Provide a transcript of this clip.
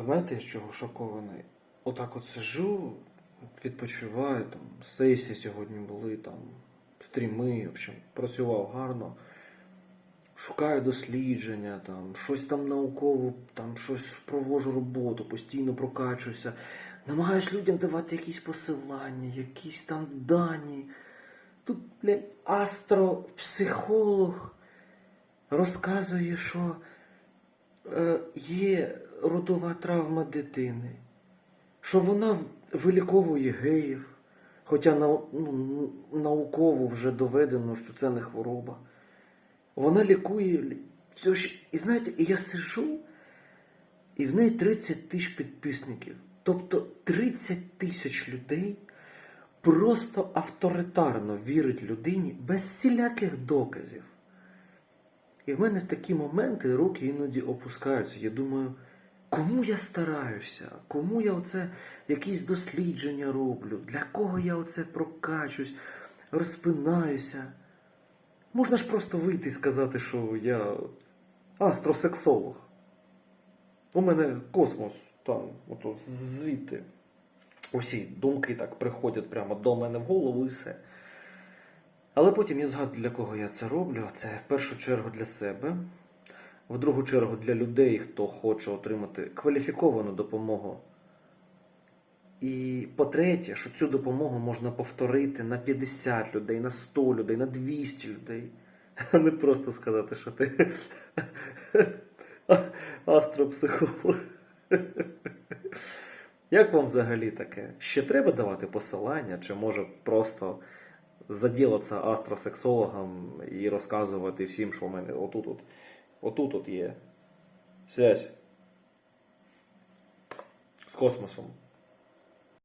знаєте, я з чого шокований? Отак от сижу, відпочиваю, там, сесії сьогодні були, там, стріми, в общем, працював гарно. Шукаю дослідження, там, щось там науково, там щось провожу роботу, постійно прокачуюся. Намагаюсь людям давати якісь посилання, якісь там дані. Тут, блядь, астропсихолог розказує, що е, є родова травма дитини, що вона виліковує геїв, хоча ну, науково вже доведено, що це не хвороба. Вона лікує. І знаєте, я сижу, і в неї 30 тисяч підписників. Тобто 30 тисяч людей просто авторитарно вірить людині без всіляких доказів. І в мене в такі моменти руки іноді опускаються. Я думаю, кому я стараюся, кому я оце якісь дослідження роблю, для кого я оце прокачусь, розпинаюся. Можна ж просто вийти і сказати, що я астросексолог. У мене космос там, ото звідти. Усі думки так приходять прямо до мене в голову і все. Але потім я згадую, для кого я це роблю. Це в першу чергу для себе, в другу чергу для людей, хто хоче отримати кваліфіковану допомогу. І по-третє, що цю допомогу можна повторити на 50 людей, на 100 людей, на 200 людей. А не просто сказати, що ти астропсихолог. Як вам взагалі таке? Ще треба давати посилання, чи може просто заділатися астросексологом і розказувати всім, що в мене отут от, отут от є. Связь з космосом.